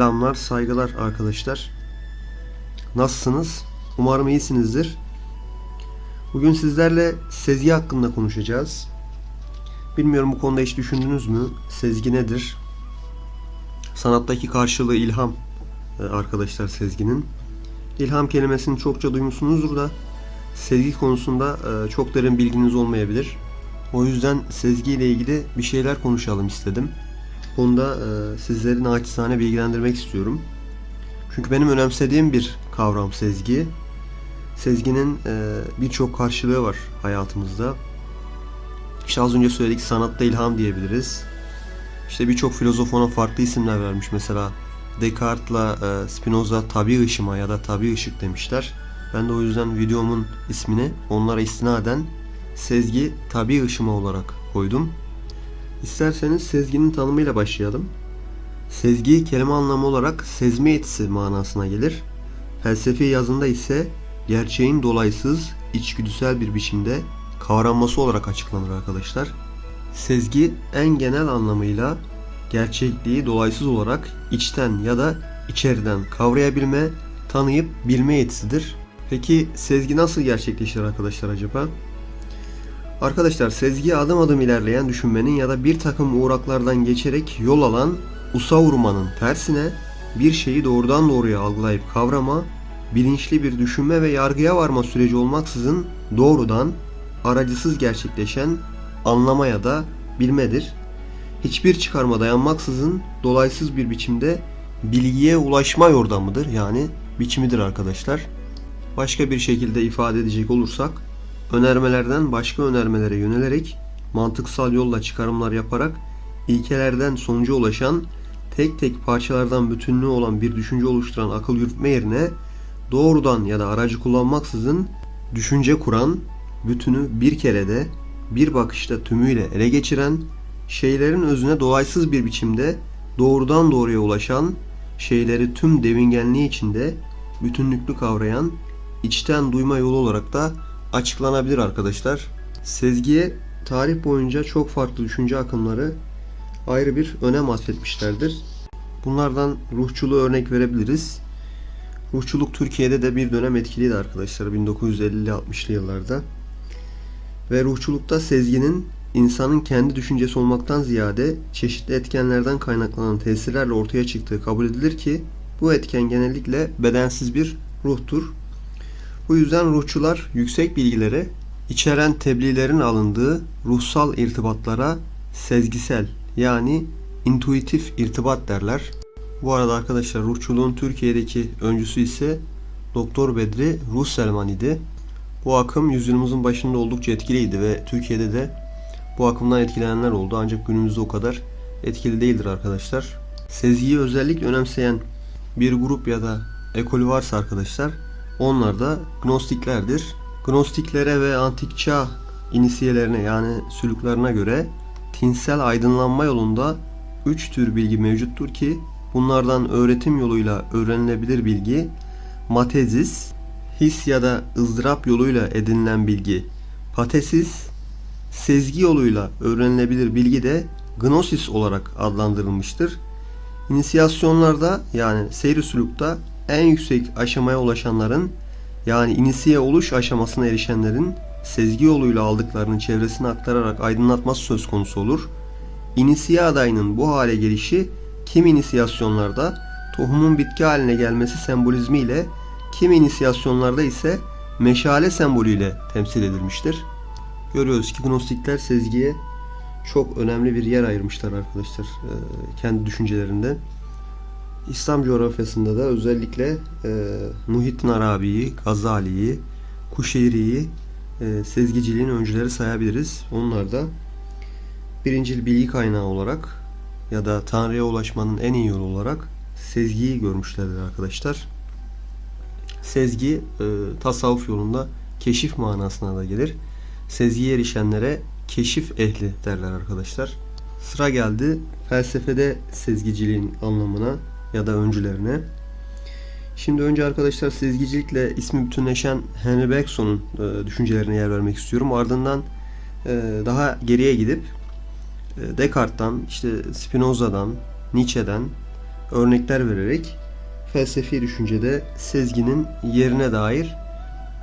Selamlar, saygılar arkadaşlar. Nasılsınız? Umarım iyisinizdir. Bugün sizlerle sezgi hakkında konuşacağız. Bilmiyorum bu konuda hiç düşündünüz mü? Sezgi nedir? Sanattaki karşılığı ilham e, arkadaşlar sezginin. İlham kelimesini çokça duymuşsunuzdur da sezgi konusunda e, çok derin bilginiz olmayabilir. O yüzden sezgi ile ilgili bir şeyler konuşalım istedim. Bu konuda e, sizleri naçizane bilgilendirmek istiyorum. Çünkü benim önemsediğim bir kavram sezgi. Sezginin e, birçok karşılığı var hayatımızda. İşte az önce söyledik sanatta ilham diyebiliriz. İşte birçok filozof ona farklı isimler vermiş. Mesela Descartes'la e, Spinoza tabi ışıma ya da tabi ışık demişler. Ben de o yüzden videomun ismini onlara istinaden sezgi tabi ışıma olarak koydum. İsterseniz sezginin tanımıyla başlayalım. Sezgi kelime anlamı olarak sezme yetisi manasına gelir. Felsefi yazında ise gerçeğin dolaysız, içgüdüsel bir biçimde kavranması olarak açıklanır arkadaşlar. Sezgi en genel anlamıyla gerçekliği dolaysız olarak içten ya da içeriden kavrayabilme, tanıyıp bilme yetisidir. Peki sezgi nasıl gerçekleşir arkadaşlar acaba? Arkadaşlar sezgi adım adım ilerleyen düşünmenin ya da bir takım uğraklardan geçerek yol alan usavurmanın tersine bir şeyi doğrudan doğruya algılayıp kavrama, bilinçli bir düşünme ve yargıya varma süreci olmaksızın doğrudan, aracısız gerçekleşen anlama ya da bilmedir. Hiçbir çıkarma dayanmaksızın dolaysız bir biçimde bilgiye ulaşma yordamıdır yani biçimidir arkadaşlar. Başka bir şekilde ifade edecek olursak önermelerden başka önermelere yönelerek mantıksal yolla çıkarımlar yaparak ilkelerden sonuca ulaşan tek tek parçalardan bütünlüğü olan bir düşünce oluşturan akıl yürütme yerine doğrudan ya da aracı kullanmaksızın düşünce kuran, bütünü bir kerede bir bakışta tümüyle ele geçiren, şeylerin özüne dolaysız bir biçimde doğrudan doğruya ulaşan, şeyleri tüm devingenliği içinde bütünlüklü kavrayan, içten duyma yolu olarak da açıklanabilir arkadaşlar. Sezgiye tarih boyunca çok farklı düşünce akımları ayrı bir önem atfetmişlerdir. Bunlardan ruhçuluğu örnek verebiliriz. Ruhçuluk Türkiye'de de bir dönem etkiliydi arkadaşlar 1950-60'lı yıllarda. Ve ruhçulukta sezginin insanın kendi düşüncesi olmaktan ziyade çeşitli etkenlerden kaynaklanan tesirlerle ortaya çıktığı kabul edilir ki bu etken genellikle bedensiz bir ruhtur. Bu yüzden ruhçular yüksek bilgilere içeren tebliğlerin alındığı ruhsal irtibatlara sezgisel yani intuitif irtibat derler. Bu arada arkadaşlar ruhçuluğun Türkiye'deki öncüsü ise Doktor Bedri Ruh Selman idi. Bu akım yüzyılımızın başında oldukça etkiliydi ve Türkiye'de de bu akımdan etkilenenler oldu ancak günümüzde o kadar etkili değildir arkadaşlar. Sezgiyi özellikle önemseyen bir grup ya da ekol varsa arkadaşlar onlar da Gnostiklerdir. Gnostiklere ve antik çağ inisiyelerine yani sülüklerine göre tinsel aydınlanma yolunda üç tür bilgi mevcuttur ki bunlardan öğretim yoluyla öğrenilebilir bilgi, matezis, his ya da ızdırap yoluyla edinilen bilgi, patesis, sezgi yoluyla öğrenilebilir bilgi de gnosis olarak adlandırılmıştır. İnisiyasyonlarda yani seyri sülükte en yüksek aşamaya ulaşanların yani inisiye oluş aşamasına erişenlerin sezgi yoluyla aldıklarını çevresine aktararak aydınlatması söz konusu olur. İnisiye adayının bu hale gelişi kim inisiyasyonlarda tohumun bitki haline gelmesi sembolizmiyle kim inisiyasyonlarda ise meşale sembolüyle temsil edilmiştir. Görüyoruz ki Gnostikler sezgiye çok önemli bir yer ayırmışlar arkadaşlar kendi düşüncelerinde. İslam coğrafyasında da özellikle e, Muhittin Arabi'yi, Gazali'yi, Kuşeyri'yi e, sezgiciliğin öncüleri sayabiliriz. Onlar da birincil bilgi kaynağı olarak ya da Tanrı'ya ulaşmanın en iyi yolu olarak sezgiyi görmüşlerdir arkadaşlar. Sezgi e, tasavvuf yolunda keşif manasına da gelir. Sezgiye erişenlere keşif ehli derler arkadaşlar. Sıra geldi felsefede sezgiciliğin anlamına ya da öncülerine. Şimdi önce arkadaşlar sezgicilikle ismi bütünleşen Henry Bergson'un e, düşüncelerine yer vermek istiyorum. Ardından e, daha geriye gidip e, Descartes'tan, işte Spinoza'dan, Nietzsche'den, örnekler vererek felsefi düşüncede sezginin yerine dair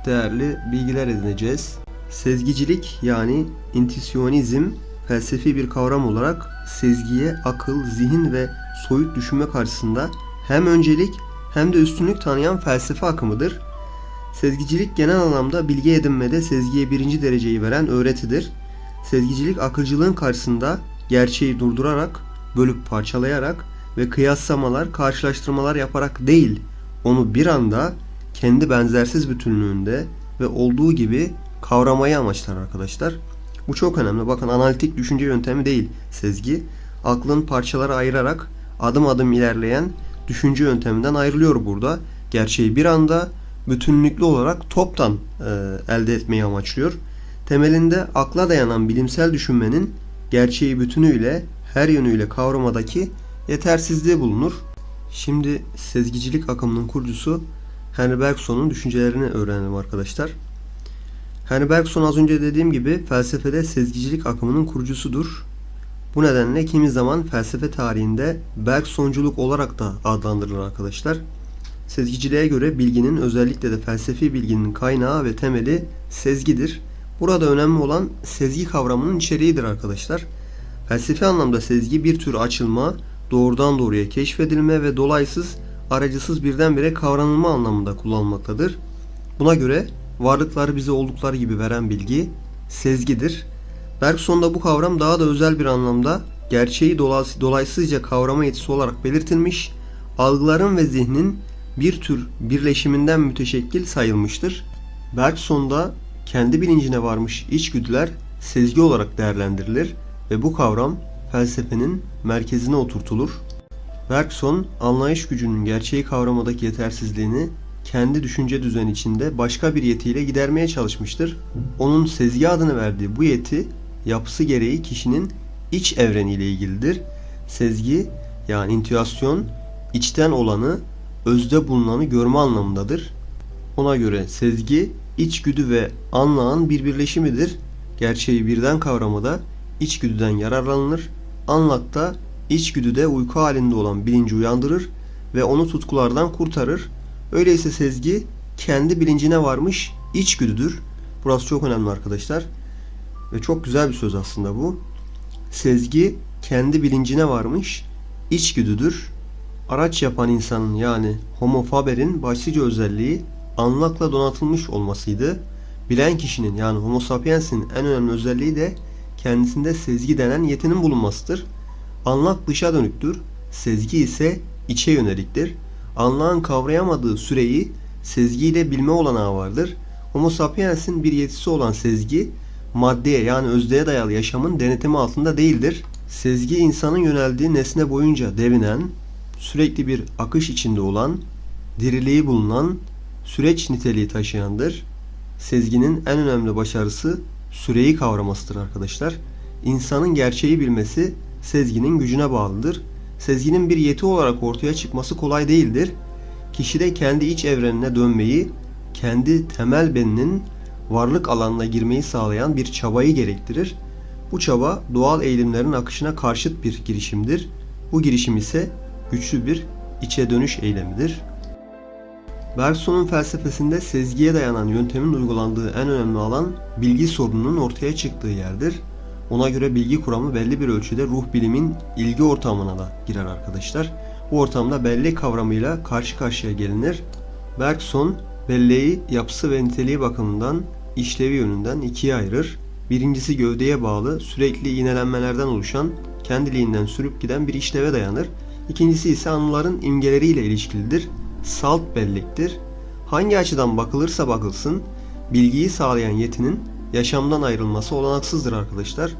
değerli bilgiler edineceğiz. Sezgicilik yani intisyonizm felsefi bir kavram olarak sezgiye akıl, zihin ve soyut düşünme karşısında hem öncelik hem de üstünlük tanıyan felsefe akımıdır. Sezgicilik genel anlamda bilgi edinmede sezgiye birinci dereceyi veren öğretidir. Sezgicilik akılcılığın karşısında gerçeği durdurarak, bölüp parçalayarak ve kıyaslamalar, karşılaştırmalar yaparak değil, onu bir anda kendi benzersiz bütünlüğünde ve olduğu gibi kavramayı amaçlar arkadaşlar. Bu çok önemli. Bakın analitik düşünce yöntemi değil sezgi. Aklın parçalara ayırarak adım adım ilerleyen düşünce yönteminden ayrılıyor burada. Gerçeği bir anda bütünlüklü olarak toptan e, elde etmeyi amaçlıyor. Temelinde akla dayanan bilimsel düşünmenin gerçeği bütünüyle her yönüyle kavramadaki yetersizliği bulunur. Şimdi sezgicilik akımının kurucusu Henry Bergson'un düşüncelerini öğrenelim arkadaşlar. Henry Bergson az önce dediğim gibi felsefede sezgicilik akımının kurucusudur. Bu nedenle kimi zaman felsefe tarihinde Bergsonculuk olarak da adlandırılır arkadaşlar. Sezgiciliğe göre bilginin özellikle de felsefi bilginin kaynağı ve temeli sezgidir. Burada önemli olan sezgi kavramının içeriğidir arkadaşlar. Felsefi anlamda sezgi bir tür açılma, doğrudan doğruya keşfedilme ve dolaysız, aracısız birdenbire kavranılma anlamında kullanılmaktadır. Buna göre varlıkları bize oldukları gibi veren bilgi sezgidir. Bergson'da bu kavram daha da özel bir anlamda gerçeği dolaysızca kavrama yetisi olarak belirtilmiş, algıların ve zihnin bir tür birleşiminden müteşekkil sayılmıştır. Bergson'da kendi bilincine varmış içgüdüler sezgi olarak değerlendirilir ve bu kavram felsefenin merkezine oturtulur. Bergson, anlayış gücünün gerçeği kavramadaki yetersizliğini kendi düşünce düzeni içinde başka bir yetiyle gidermeye çalışmıştır. Onun sezgi adını verdiği bu yeti yapısı gereği kişinin iç evreniyle ilgilidir. Sezgi yani intüasyon içten olanı, özde bulunanı görme anlamındadır. Ona göre sezgi içgüdü ve anlağın bir birleşimidir. Gerçeği birden kavramada içgüdüden yararlanılır. Anlakta içgüdüde uyku halinde olan bilinci uyandırır ve onu tutkulardan kurtarır. Öyleyse sezgi kendi bilincine varmış içgüdüdür. Burası çok önemli arkadaşlar. Ve çok güzel bir söz aslında bu. Sezgi kendi bilincine varmış içgüdüdür. Araç yapan insanın yani homo faber'in başlıca özelliği anlakla donatılmış olmasıydı. Bilen kişinin yani homo sapiens'in en önemli özelliği de kendisinde sezgi denen yetinin bulunmasıdır. Anlak dışa dönüktür. Sezgi ise içe yöneliktir. Anlağın kavrayamadığı süreyi sezgiyle bilme olanağı vardır. Homo sapiens'in bir yetisi olan sezgi maddeye yani özdeğe dayalı yaşamın denetimi altında değildir. Sezgi insanın yöneldiği nesne boyunca devinen, sürekli bir akış içinde olan, diriliği bulunan, süreç niteliği taşıyandır. Sezginin en önemli başarısı süreyi kavramasıdır arkadaşlar. İnsanın gerçeği bilmesi sezginin gücüne bağlıdır. Sezginin bir yeti olarak ortaya çıkması kolay değildir. Kişi de kendi iç evrenine dönmeyi, kendi temel beninin varlık alanına girmeyi sağlayan bir çabayı gerektirir. Bu çaba doğal eğilimlerin akışına karşıt bir girişimdir. Bu girişim ise güçlü bir içe dönüş eylemidir. Berson'un felsefesinde sezgiye dayanan yöntemin uygulandığı en önemli alan bilgi sorununun ortaya çıktığı yerdir. Ona göre bilgi kuramı belli bir ölçüde ruh bilimin ilgi ortamına da girer arkadaşlar. Bu ortamda bellek kavramıyla karşı karşıya gelinir. Bergson belleği yapısı ve niteliği bakımından işlevi yönünden ikiye ayırır. Birincisi gövdeye bağlı sürekli iğnelenmelerden oluşan kendiliğinden sürüp giden bir işleve dayanır. İkincisi ise anıların imgeleriyle ilişkilidir. Salt bellektir. Hangi açıdan bakılırsa bakılsın bilgiyi sağlayan yetinin yaşamdan ayrılması olanaksızdır arkadaşlar.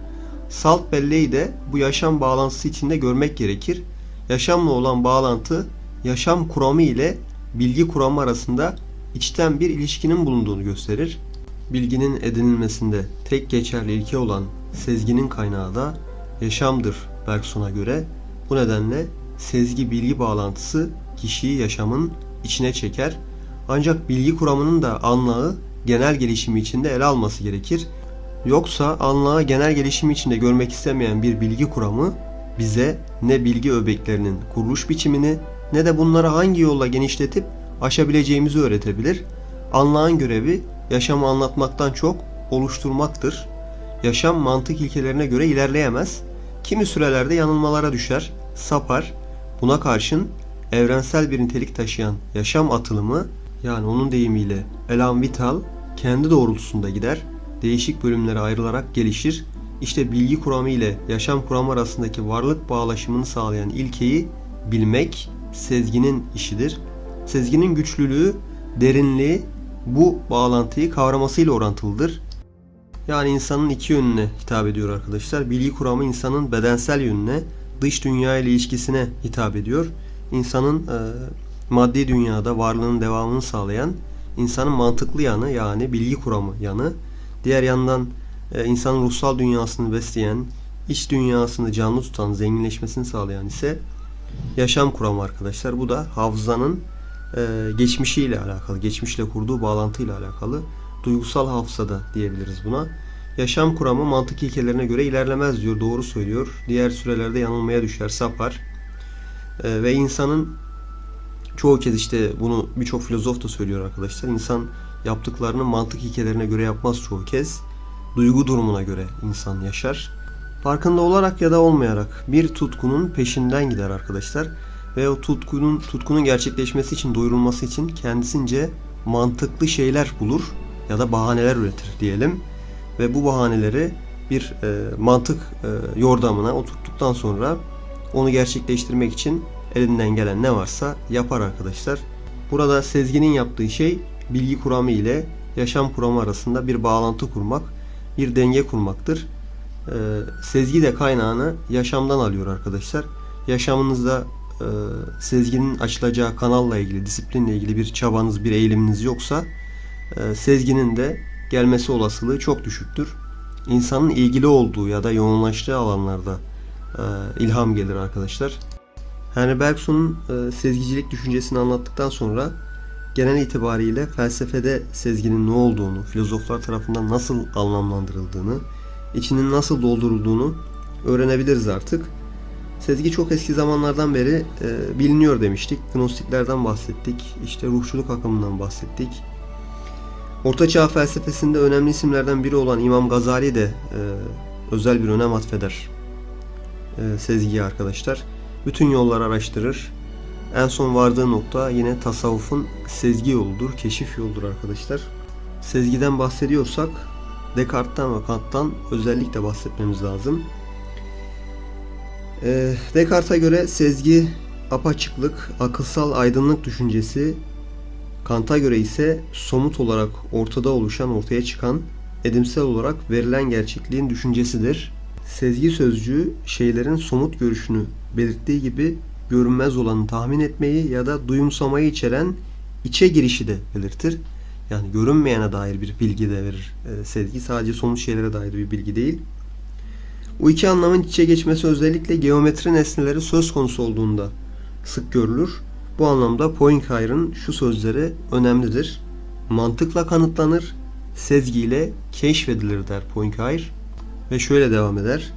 Salt belleği de bu yaşam bağlantısı içinde görmek gerekir. Yaşamla olan bağlantı yaşam kuramı ile bilgi kuramı arasında içten bir ilişkinin bulunduğunu gösterir. Bilginin edinilmesinde tek geçerli ilke olan sezginin kaynağı da yaşamdır Bergson'a göre. Bu nedenle sezgi bilgi bağlantısı kişiyi yaşamın içine çeker. Ancak bilgi kuramının da anlağı genel gelişimi içinde ele alması gerekir. Yoksa anlağı genel gelişimi içinde görmek istemeyen bir bilgi kuramı bize ne bilgi öbeklerinin kuruluş biçimini ne de bunları hangi yolla genişletip aşabileceğimizi öğretebilir. Anlağın görevi yaşamı anlatmaktan çok oluşturmaktır. Yaşam mantık ilkelerine göre ilerleyemez. Kimi sürelerde yanılmalara düşer, sapar. Buna karşın evrensel bir nitelik taşıyan yaşam atılımı yani onun deyimiyle elan vital kendi doğrultusunda gider. Değişik bölümlere ayrılarak gelişir. İşte bilgi kuramı ile yaşam kuramı arasındaki varlık bağlaşımını sağlayan ilkeyi bilmek sezginin işidir. Sezginin güçlülüğü, derinliği bu bağlantıyı kavramasıyla orantılıdır. Yani insanın iki yönüne hitap ediyor arkadaşlar. Bilgi kuramı insanın bedensel yönüne, dış dünya ile ilişkisine hitap ediyor. İnsanın e, maddi dünyada varlığının devamını sağlayan insanın mantıklı yanı yani bilgi kuramı yanı. Diğer yandan e, insanın ruhsal dünyasını besleyen, iç dünyasını canlı tutan, zenginleşmesini sağlayan ise yaşam kuramı arkadaşlar. Bu da hafızanın e, geçmişiyle alakalı, geçmişle kurduğu bağlantıyla alakalı duygusal hafızada diyebiliriz buna. Yaşam kuramı mantık ilkelerine göre ilerlemez diyor, doğru söylüyor. Diğer sürelerde yanılmaya düşer, sapar. E, ve insanın çoğu kez işte bunu birçok filozof da söylüyor arkadaşlar. İnsan yaptıklarını mantık ilkelerine göre yapmaz çoğu kez. Duygu durumuna göre insan yaşar. Farkında olarak ya da olmayarak bir tutkunun peşinden gider arkadaşlar. Ve o tutkunun tutkunun gerçekleşmesi için, doyurulması için kendisince mantıklı şeyler bulur ya da bahaneler üretir diyelim. Ve bu bahaneleri bir e, mantık e, yordamına oturttuktan sonra onu gerçekleştirmek için elinden gelen ne varsa yapar arkadaşlar. Burada Sezgin'in yaptığı şey bilgi kuramı ile yaşam kuramı arasında bir bağlantı kurmak, bir denge kurmaktır. Ee, sezgi de kaynağını yaşamdan alıyor arkadaşlar. Yaşamınızda e, sezginin açılacağı kanalla ilgili, disiplinle ilgili bir çabanız, bir eğiliminiz yoksa e, sezginin de gelmesi olasılığı çok düşüktür. İnsanın ilgili olduğu ya da yoğunlaştığı alanlarda e, ilham gelir arkadaşlar. Henry Bergson'un e, sezgicilik düşüncesini anlattıktan sonra genel itibariyle felsefede sezginin ne olduğunu, filozoflar tarafından nasıl anlamlandırıldığını, içinin nasıl doldurulduğunu öğrenebiliriz artık. Sezgi çok eski zamanlardan beri e, biliniyor demiştik. Gnostiklerden bahsettik. İşte ruhçuluk akımından bahsettik. Orta Çağ felsefesinde önemli isimlerden biri olan İmam Gazali de e, özel bir önem atfeder e, sezgiye arkadaşlar. Bütün yolları araştırır. En son vardığı nokta yine tasavvufun sezgi yoludur, keşif yoludur arkadaşlar. Sezgiden bahsediyorsak Descartes'ten ve Kant'tan özellikle bahsetmemiz lazım. Ee, Descartes'a göre sezgi apaçıklık, akılsal aydınlık düşüncesi, Kant'a göre ise somut olarak ortada oluşan, ortaya çıkan, edimsel olarak verilen gerçekliğin düşüncesidir. Sezgi sözcüğü şeylerin somut görüşünü belirttiği gibi görünmez olanı tahmin etmeyi ya da duyumsamayı içeren içe girişi de belirtir. Yani görünmeyene dair bir bilgi de verir. E, sezgi sadece somut şeylere dair bir bilgi değil. Bu iki anlamın içe geçmesi özellikle geometri nesneleri söz konusu olduğunda sık görülür. Bu anlamda Poincaré'ın şu sözleri önemlidir. Mantıkla kanıtlanır, sezgiyle keşfedilir der Poincaré. Ve şöyle devam eder.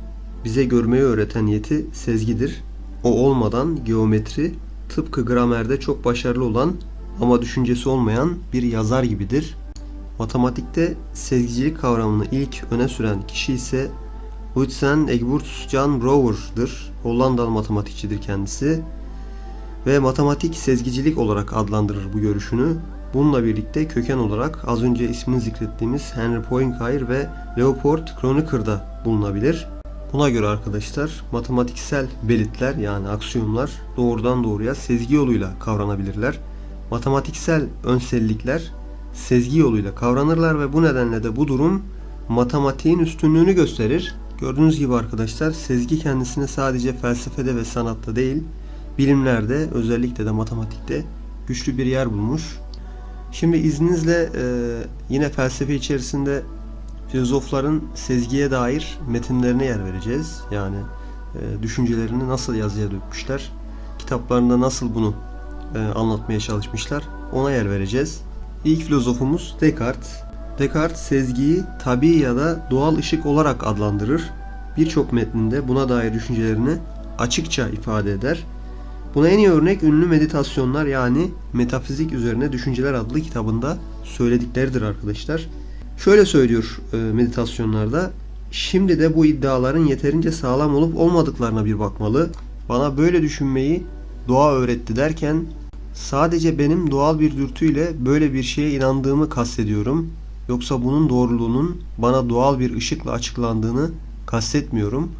Bize görmeyi öğreten yeti sezgidir. O olmadan geometri tıpkı gramerde çok başarılı olan ama düşüncesi olmayan bir yazar gibidir. Matematikte sezgicilik kavramını ilk öne süren kişi ise Huydsen Egbert Jan Brouwer'dır. Hollandalı matematikçidir kendisi. Ve matematik sezgicilik olarak adlandırır bu görüşünü. Bununla birlikte köken olarak az önce ismini zikrettiğimiz Henry Poincaré ve Leopold Kroneker'da bulunabilir. Buna göre arkadaşlar matematiksel belirtiler yani aksiyonlar doğrudan doğruya sezgi yoluyla kavranabilirler. Matematiksel önsellikler sezgi yoluyla kavranırlar ve bu nedenle de bu durum matematiğin üstünlüğünü gösterir. Gördüğünüz gibi arkadaşlar sezgi kendisine sadece felsefede ve sanatta değil bilimlerde özellikle de matematikte güçlü bir yer bulmuş. Şimdi izninizle e, yine felsefe içerisinde filozofların sezgiye dair metinlerine yer vereceğiz. Yani e, düşüncelerini nasıl yazıya dökmüşler, kitaplarında nasıl bunu e, anlatmaya çalışmışlar ona yer vereceğiz. İlk filozofumuz Descartes. Descartes sezgiyi tabi ya da doğal ışık olarak adlandırır. Birçok metninde buna dair düşüncelerini açıkça ifade eder. Buna en iyi örnek ünlü meditasyonlar yani Metafizik Üzerine Düşünceler adlı kitabında söyledikleridir arkadaşlar. Şöyle söylüyor e, meditasyonlarda. Şimdi de bu iddiaların yeterince sağlam olup olmadıklarına bir bakmalı. Bana böyle düşünmeyi doğa öğretti derken sadece benim doğal bir dürtüyle böyle bir şeye inandığımı kastediyorum. Yoksa bunun doğruluğunun bana doğal bir ışıkla açıklandığını kastetmiyorum.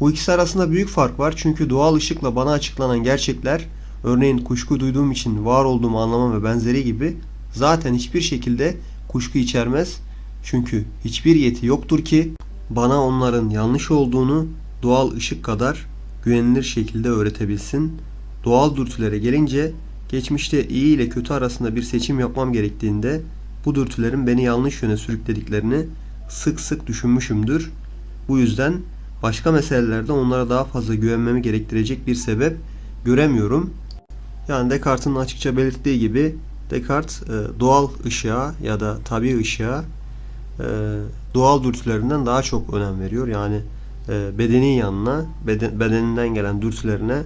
Bu ikisi arasında büyük fark var çünkü doğal ışıkla bana açıklanan gerçekler örneğin kuşku duyduğum için var olduğumu anlamam ve benzeri gibi zaten hiçbir şekilde kuşku içermez. Çünkü hiçbir yeti yoktur ki bana onların yanlış olduğunu doğal ışık kadar güvenilir şekilde öğretebilsin. Doğal dürtülere gelince geçmişte iyi ile kötü arasında bir seçim yapmam gerektiğinde bu dürtülerin beni yanlış yöne sürüklediklerini sık sık düşünmüşümdür. Bu yüzden başka meselelerde onlara daha fazla güvenmemi gerektirecek bir sebep göremiyorum. Yani Descartes'in açıkça belirttiği gibi Descartes e, doğal ışığa ya da tabi ışığa e, doğal dürtülerinden daha çok önem veriyor. Yani e, bedenin yanına, beden, bedeninden gelen dürtülerine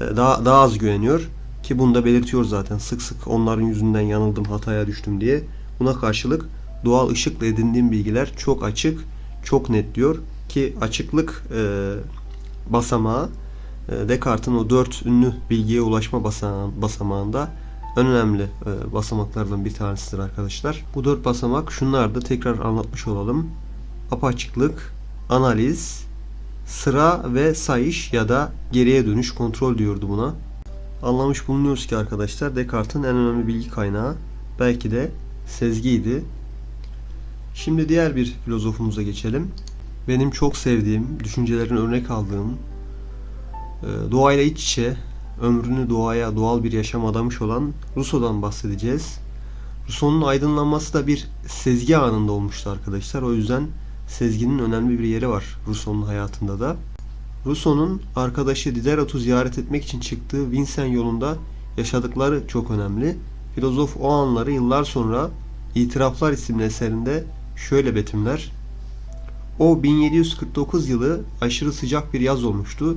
daha, daha az güveniyor. Ki bunu da belirtiyor zaten. Sık sık onların yüzünden yanıldım, hataya düştüm diye. Buna karşılık doğal ışıkla edindiğim bilgiler çok açık, çok net diyor. Ki açıklık e, basamağı e, Descartes'in o dört ünlü bilgiye ulaşma basamağı, basamağında en önemli e, basamaklardan bir tanesidir arkadaşlar. Bu dört basamak şunlar da tekrar anlatmış olalım. Apaçıklık, analiz, sıra ve sayış ya da geriye dönüş kontrol diyordu buna. Anlamış bulunuyoruz ki arkadaşlar Descartes'in en önemli bilgi kaynağı belki de sezgiydi. Şimdi diğer bir filozofumuza geçelim. Benim çok sevdiğim, düşüncelerin örnek aldığım, e, doğayla iç içe, ömrünü doğaya doğal bir yaşam adamış olan Rousseau'dan bahsedeceğiz. Rousseau'nun aydınlanması da bir sezgi anında olmuştu arkadaşlar. O yüzden sezginin önemli bir yeri var Rousseau'nun hayatında da. Rousseau'nun arkadaşı Diderot'u ziyaret etmek için çıktığı Vincennes yolunda yaşadıkları çok önemli. Filozof o anları yıllar sonra İtiraflar isimli eserinde şöyle betimler. O 1749 yılı aşırı sıcak bir yaz olmuştu.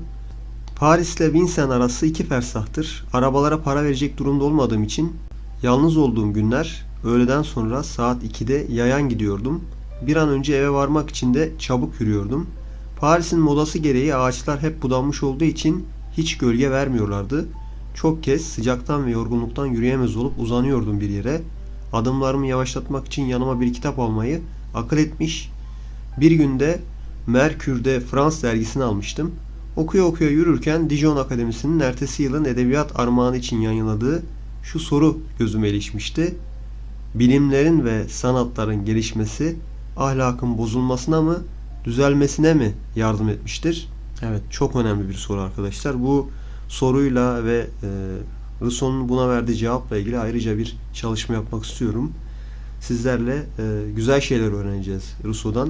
Paris ile Vincennes arası iki fersahtır. Arabalara para verecek durumda olmadığım için yalnız olduğum günler öğleden sonra saat 2'de yayan gidiyordum. Bir an önce eve varmak için de çabuk yürüyordum. Paris'in modası gereği ağaçlar hep budanmış olduğu için hiç gölge vermiyorlardı. Çok kez sıcaktan ve yorgunluktan yürüyemez olup uzanıyordum bir yere. Adımlarımı yavaşlatmak için yanıma bir kitap almayı akıl etmiş. Bir günde Merkür'de Frans dergisini almıştım. Okuya okuya yürürken Dijon Akademisi'nin ertesi yılın edebiyat armağanı için yayınladığı şu soru gözüme ilişmişti. Bilimlerin ve sanatların gelişmesi ahlakın bozulmasına mı, düzelmesine mi yardım etmiştir? Evet, çok önemli bir soru arkadaşlar. Bu soruyla ve e, Rousseau'nun buna verdiği cevapla ilgili ayrıca bir çalışma yapmak istiyorum. Sizlerle e, güzel şeyler öğreneceğiz Rousseau'dan.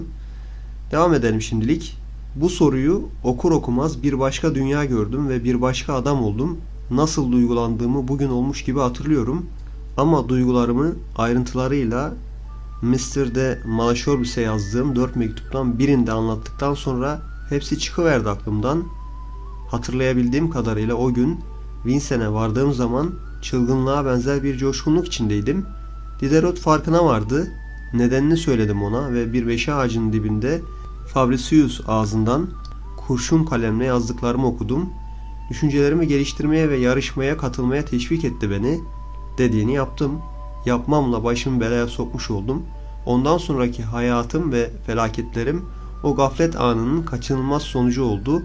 Devam edelim şimdilik. Bu soruyu okur okumaz bir başka dünya gördüm ve bir başka adam oldum. Nasıl duygulandığımı bugün olmuş gibi hatırlıyorum. Ama duygularımı ayrıntılarıyla Mr. de Malesherbis'e yazdığım dört mektuptan birinde anlattıktan sonra hepsi çıkıverdi aklımdan. Hatırlayabildiğim kadarıyla o gün Vincennes'e vardığım zaman çılgınlığa benzer bir coşkunluk içindeydim. Diderot farkına vardı. Nedenini söyledim ona ve bir beşe ağacının dibinde Fabricius ağzından kurşun kalemle yazdıklarımı okudum. Düşüncelerimi geliştirmeye ve yarışmaya katılmaya teşvik etti beni. Dediğini yaptım. Yapmamla başımı belaya sokmuş oldum. Ondan sonraki hayatım ve felaketlerim o gaflet anının kaçınılmaz sonucu oldu.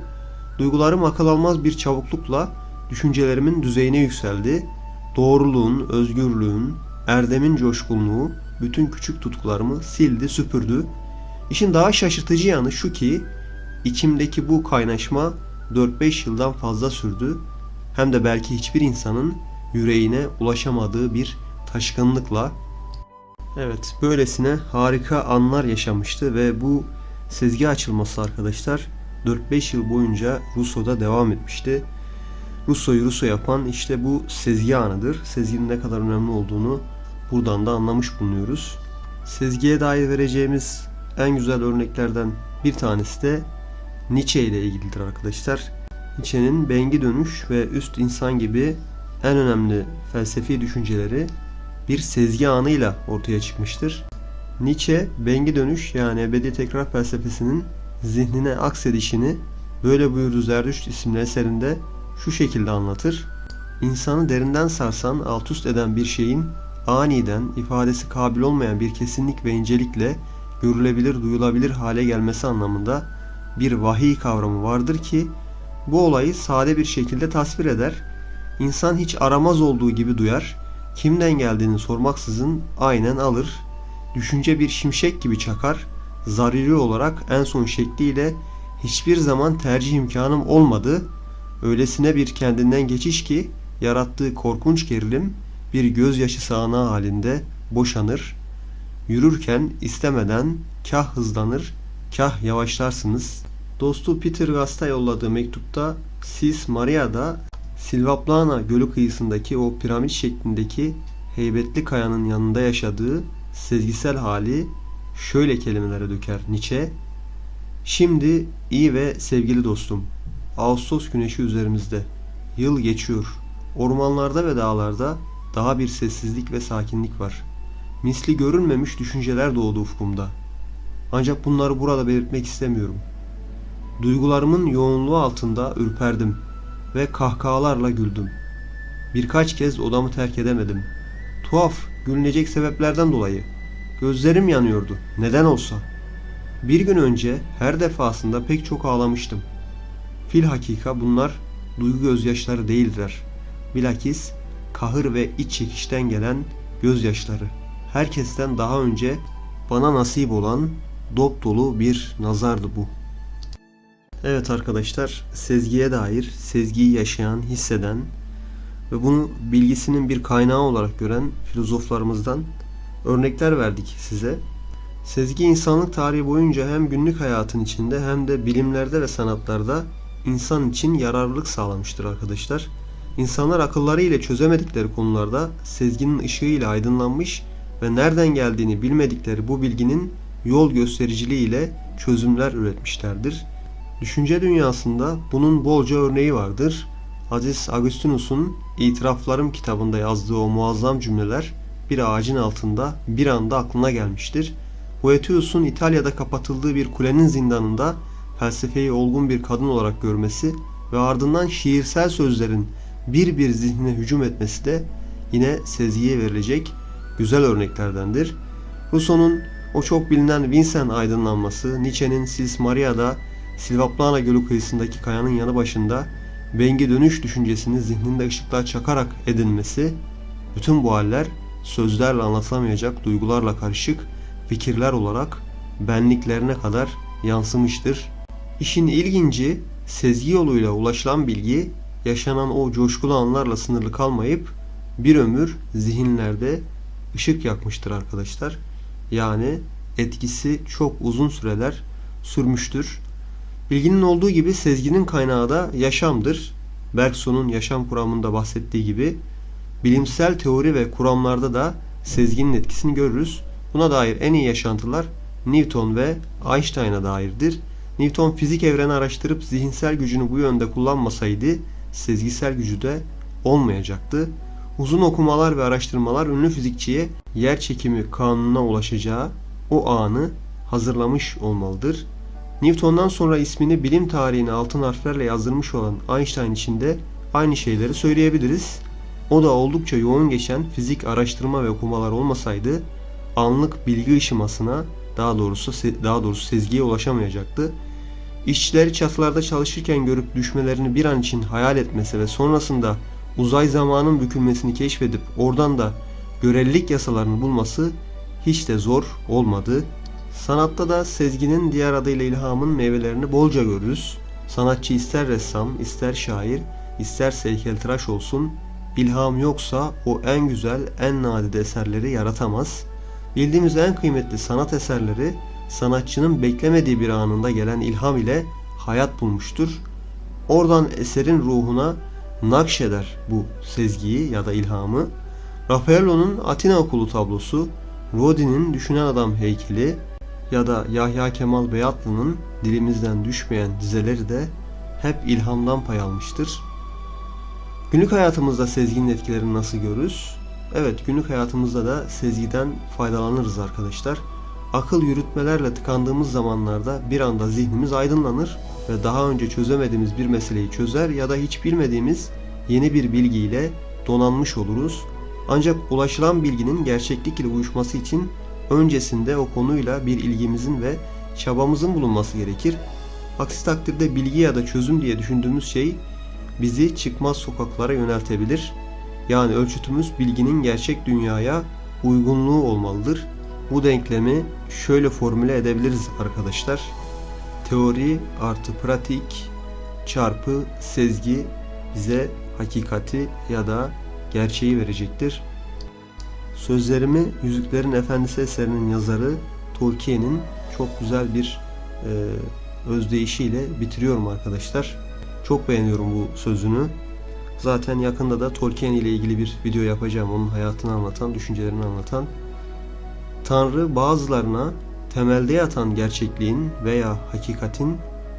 Duygularım akıl almaz bir çabuklukla düşüncelerimin düzeyine yükseldi. Doğruluğun, özgürlüğün, erdemin coşkunluğu bütün küçük tutkularımı sildi, süpürdü. İşin daha şaşırtıcı yanı şu ki içimdeki bu kaynaşma 4-5 yıldan fazla sürdü. Hem de belki hiçbir insanın yüreğine ulaşamadığı bir taşkınlıkla. Evet, böylesine harika anlar yaşamıştı ve bu sezgi açılması arkadaşlar 4-5 yıl boyunca Rousseau'da devam etmişti. Rousseau'yu Rousseau yapan işte bu sezgi anıdır. Sezginin ne kadar önemli olduğunu buradan da anlamış bulunuyoruz. Sezgiye dair vereceğimiz en güzel örneklerden bir tanesi de Nietzsche ile ilgilidir arkadaşlar. Nietzsche'nin bengi dönüş ve üst insan gibi en önemli felsefi düşünceleri bir sezgi anıyla ortaya çıkmıştır. Nietzsche, bengi dönüş yani ebedi tekrar felsefesinin zihnine aksedişini böyle buyurdu Zerdüşt isimli eserinde şu şekilde anlatır. İnsanı derinden sarsan, alt üst eden bir şeyin aniden ifadesi kabil olmayan bir kesinlik ve incelikle görülebilir, duyulabilir hale gelmesi anlamında bir vahiy kavramı vardır ki bu olayı sade bir şekilde tasvir eder. İnsan hiç aramaz olduğu gibi duyar. Kimden geldiğini sormaksızın aynen alır. Düşünce bir şimşek gibi çakar. Zaruri olarak en son şekliyle hiçbir zaman tercih imkanım olmadı. Öylesine bir kendinden geçiş ki yarattığı korkunç gerilim bir gözyaşı sağanağı halinde boşanır. Yürürken istemeden kah hızlanır, kah yavaşlarsınız. Dostu Peter Gast'a yolladığı mektupta Sis Maria'da Silvaplana gölü kıyısındaki o piramit şeklindeki heybetli kayanın yanında yaşadığı sezgisel hali şöyle kelimelere döker Nietzsche. Şimdi iyi ve sevgili dostum, Ağustos güneşi üzerimizde. Yıl geçiyor. Ormanlarda ve dağlarda daha bir sessizlik ve sakinlik var. Misli görülmemiş düşünceler doğdu ufkumda. Ancak bunları burada belirtmek istemiyorum. Duygularımın yoğunluğu altında ürperdim ve kahkahalarla güldüm. Birkaç kez odamı terk edemedim. Tuhaf, gülünecek sebeplerden dolayı. Gözlerim yanıyordu. Neden olsa. Bir gün önce her defasında pek çok ağlamıştım. Fil hakika bunlar duygu gözyaşları değildir. Bilakis kahır ve iç çekişten gelen gözyaşları. Herkesten daha önce bana nasip olan dop dolu bir nazardı bu. Evet arkadaşlar, sezgiye dair, sezgiyi yaşayan, hisseden ve bunu bilgisinin bir kaynağı olarak gören filozoflarımızdan örnekler verdik size. Sezgi insanlık tarihi boyunca hem günlük hayatın içinde hem de bilimlerde ve sanatlarda insan için yararlılık sağlamıştır arkadaşlar. İnsanlar akılları ile çözemedikleri konularda sezginin ışığıyla aydınlanmış ve nereden geldiğini bilmedikleri bu bilginin yol göstericiliği ile çözümler üretmişlerdir. Düşünce dünyasında bunun bolca örneği vardır. Aziz Agustinus'un İtiraflarım kitabında yazdığı o muazzam cümleler bir ağacın altında bir anda aklına gelmiştir. Boethius'un İtalya'da kapatıldığı bir kulenin zindanında felsefeyi olgun bir kadın olarak görmesi ve ardından şiirsel sözlerin bir bir zihnine hücum etmesi de yine sezgiye verilecek güzel örneklerdendir. Rousseau'nun o çok bilinen Vincent aydınlanması, Nietzsche'nin Sis Maria'da Silvaplana Gölü kıyısındaki kayanın yanı başında bengi dönüş düşüncesini zihninde ışıklar çakarak edinmesi, bütün bu haller sözlerle anlatılamayacak duygularla karışık fikirler olarak benliklerine kadar yansımıştır. İşin ilginci sezgi yoluyla ulaşılan bilgi yaşanan o coşkulu anlarla sınırlı kalmayıp bir ömür zihinlerde ışık yakmıştır arkadaşlar. Yani etkisi çok uzun süreler sürmüştür. Bilginin olduğu gibi sezginin kaynağı da yaşamdır. Bergson'un yaşam kuramında bahsettiği gibi bilimsel teori ve kuramlarda da sezginin etkisini görürüz. Buna dair en iyi yaşantılar Newton ve Einstein'a dairdir. Newton fizik evreni araştırıp zihinsel gücünü bu yönde kullanmasaydı sezgisel gücü de olmayacaktı. Uzun okumalar ve araştırmalar ünlü fizikçiye yer çekimi kanununa ulaşacağı o anı hazırlamış olmalıdır. Newton'dan sonra ismini bilim tarihine altın harflerle yazdırmış olan Einstein için de aynı şeyleri söyleyebiliriz. O da oldukça yoğun geçen fizik araştırma ve okumalar olmasaydı anlık bilgi ışımasına daha doğrusu daha doğrusu sezgiye ulaşamayacaktı. İşçileri çatılarda çalışırken görüp düşmelerini bir an için hayal etmesi ve sonrasında uzay zamanın bükülmesini keşfedip oradan da görelilik yasalarını bulması hiç de zor olmadı. Sanatta da sezginin diğer adıyla ilhamın meyvelerini bolca görürüz. Sanatçı ister ressam, ister şair, isterse heykeltıraş olsun, ilham yoksa o en güzel, en nadide eserleri yaratamaz. Bildiğimiz en kıymetli sanat eserleri sanatçının beklemediği bir anında gelen ilham ile hayat bulmuştur. Oradan eserin ruhuna nakşeder bu sezgiyi ya da ilhamı. Raffaello'nun Atina Okulu tablosu, Rodin'in Düşünen Adam heykeli ya da Yahya Kemal Beyatlı'nın dilimizden düşmeyen dizeleri de hep ilhamdan pay almıştır. Günlük hayatımızda sezginin etkilerini nasıl görürüz? Evet, günlük hayatımızda da sezgiden faydalanırız arkadaşlar. Akıl yürütmelerle tıkandığımız zamanlarda bir anda zihnimiz aydınlanır ve daha önce çözemediğimiz bir meseleyi çözer ya da hiç bilmediğimiz yeni bir bilgiyle donanmış oluruz. Ancak ulaşılan bilginin gerçeklik ile uyuşması için öncesinde o konuyla bir ilgimizin ve çabamızın bulunması gerekir. Aksi takdirde bilgi ya da çözüm diye düşündüğümüz şey bizi çıkmaz sokaklara yöneltebilir. Yani ölçütümüz bilginin gerçek dünyaya uygunluğu olmalıdır. Bu denklemi şöyle formüle edebiliriz arkadaşlar. Teori artı pratik çarpı sezgi bize hakikati ya da gerçeği verecektir. Sözlerimi Yüzüklerin Efendisi eserinin yazarı Tolkien'in çok güzel bir e, özdeyişiyle bitiriyorum arkadaşlar. Çok beğeniyorum bu sözünü. Zaten yakında da Tolkien ile ilgili bir video yapacağım. Onun hayatını anlatan, düşüncelerini anlatan. Tanrı bazılarına temelde yatan gerçekliğin veya hakikatin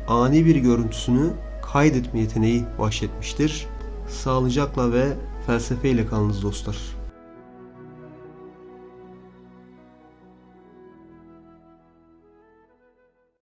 ani bir görüntüsünü kaydetme yeteneği bahşetmiştir. Sağlıcakla ve felsefeyle kalınız dostlar.